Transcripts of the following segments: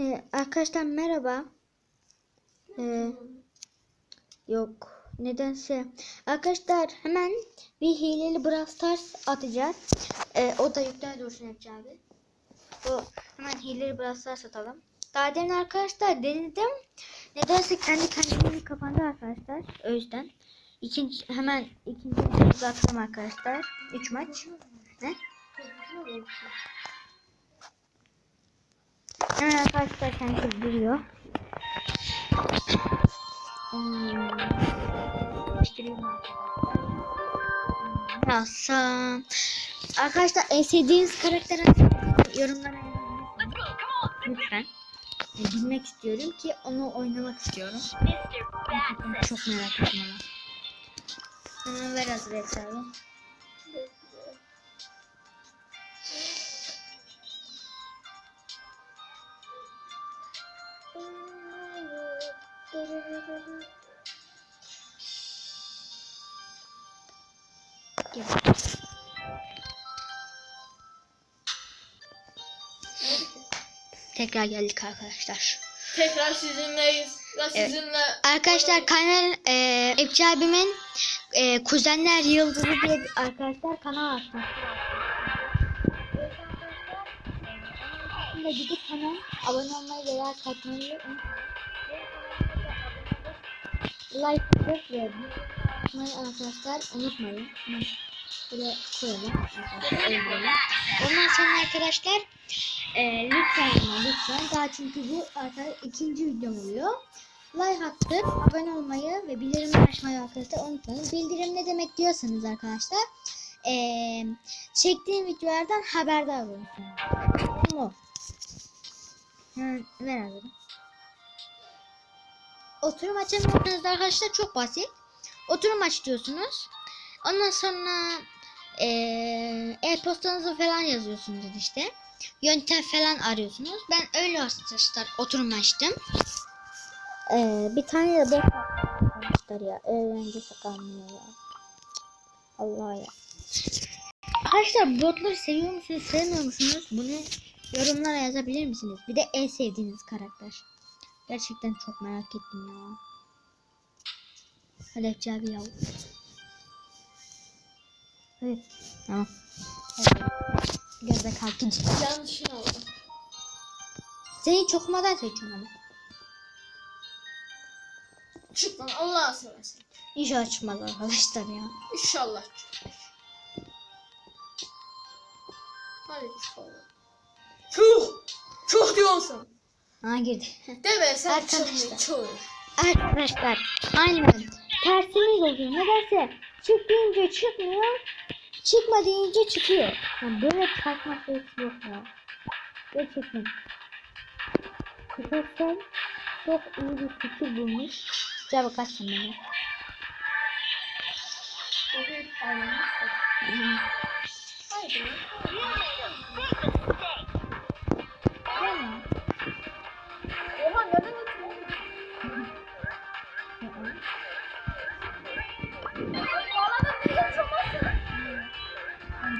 Ee, arkadaşlar merhaba. Ee, yok. Nedense. Arkadaşlar hemen bir hileli Brawl Stars atacağız. Ee, o da yükler dursun Hepsi abi. Bu hemen hileli Brawl Stars atalım. Daha demin arkadaşlar denedim. Nedense kendi kendine kapandı arkadaşlar. O yüzden. İkinci, hemen ikinci atalım arkadaşlar. 3 maç. Ne? Hemen arkadaşlar kendisi duruyor. Hmm. Değiştireyim arkadaşlar. En sevdiğiniz karakter yorumlara. Lütfen. E, Bilmek istiyorum ki onu oynamak istiyorum. Çok merak ettim. Hemen ver hazır hesabı. Gel. Tekrar geldik arkadaşlar. Tekrar sizinleyiz. Ve Evet. sizinle Arkadaşlar kanal e, Epçi abimin e, kuzenler yıldızı diye arkadaşlar kanal açmış. Şimdi gidip hemen abone olmayı veya katmayı unutmayın. Like ve atmayı arkadaşlar unutmayın. Hemen Buraya koyalım. böyle. Ondan sonra arkadaşlar e, lütfen lütfen daha çünkü bu arkadaşlar ikinci videom oluyor. Like atıp abone olmayı ve bildirimleri açmayı arkadaşlar unutmayın. Bildirim ne demek diyorsanız arkadaşlar eee çektiğim videolardan haberdar olursunuz. Tamam. Hemen ver hazırı. Oturum açamıyorsunuz arkadaşlar çok basit. Oturum aç diyorsunuz. Ondan sonra e-postanızı falan yazıyorsunuz işte. Yöntem falan arıyorsunuz. Ben öyle arkadaşlar oturum açtım. Ee, bir tane de bot arkadaşlar ya. Eğlence sakalmıyor ya. Allah ya. Arkadaşlar botları seviyor musunuz, sevmiyor musunuz? Bunu yorumlara yazabilir misiniz? Bir de en sevdiğiniz karakter. Gerçekten çok merak ettim ya. Hadi Hepsi abi ya. Evet. Tamam. Hadi. Gözde kalkınca. yanlışın oldu. Seni çok madan seçiyorum ama. Çık lan Allah'a seversen. İnşallah çıkmaz arkadaşlar ya. İnşallah çık. Hadi çıkalım. Çok. Çok diyorsun. Ha girdi. Deme sen Arkadaşlar. çok. Arkadaşlar aynen tersimiz oluyor. Nedense çık deyince çıkmıyor. Çıkma deyince çıkıyor. Yani böyle saçma şey yok ya. Gerçekten. Kısasen çok iyi bir fikir bulmuş. Gel bakarsın bana. Haydi.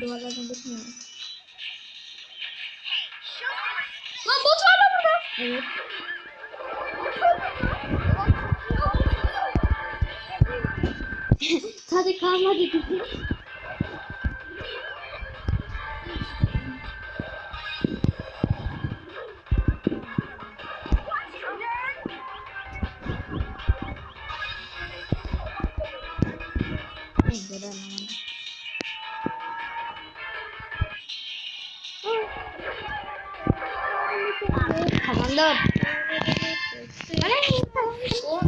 Duvarlardan bakmıyorum. Lan bot var lan burada. Evet. Tadı kalmadı gibi. O.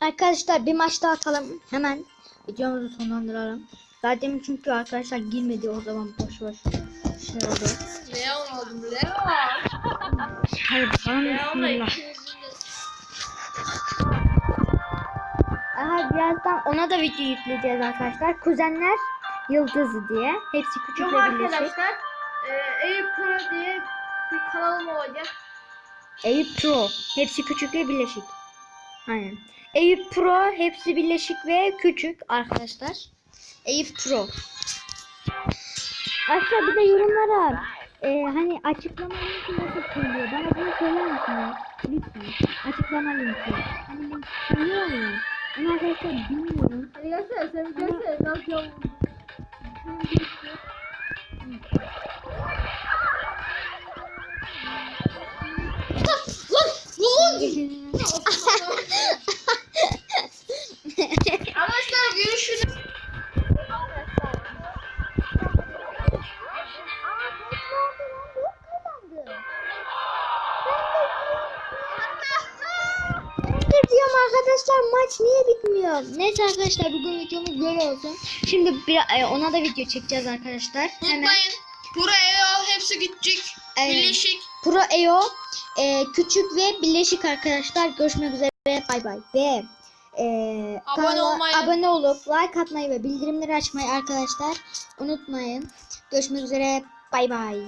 Arkadaşlar bir maç daha atalım. Hemen videomuzu sonlandıralım. Zaten çünkü arkadaşlar girmedi o zaman boş boş şey oldu. Leon oldum Leon. Hadi bakalım bismillah. Birazdan ona da video yükleyeceğiz arkadaşlar. Kuzenler Yıldızı diye. Hepsi küçük ve birleşik. arkadaşlar. E, Eyüp Pro diye bir kanalım olacak. Eyüp Pro. Hepsi küçük ve birleşik. Aynen. Eyüp Pro hepsi birleşik ve küçük arkadaşlar. Eyüp Pro. Aşağı bir de yorumlara e, hani açıklama linki nasıl koyuluyor? Bana bunu söyler misiniz? Lütfen. Açıklama linki. Hani link koyuyor ya. Onu arkadaşlar bilmiyorum. Hadi gelsene sen bir gelsene. Ne yapacağım? Lan! Lan! Arkadaşlar arkadaşlar maç niye bitmiyor? Neyse arkadaşlar bugün videomuz böyle olsun. Şimdi bir, e, ona da video çekeceğiz arkadaşlar. Hemen. Unutmayın. Buraya hepsi gidecek. Evet. Birleşik. Pro EO e, küçük ve birleşik arkadaşlar. Görüşmek üzere. Bay bay. Ve e, Abone kanala olmayı- abone olup like atmayı ve bildirimleri açmayı arkadaşlar unutmayın. Görüşmek üzere. Bay bay.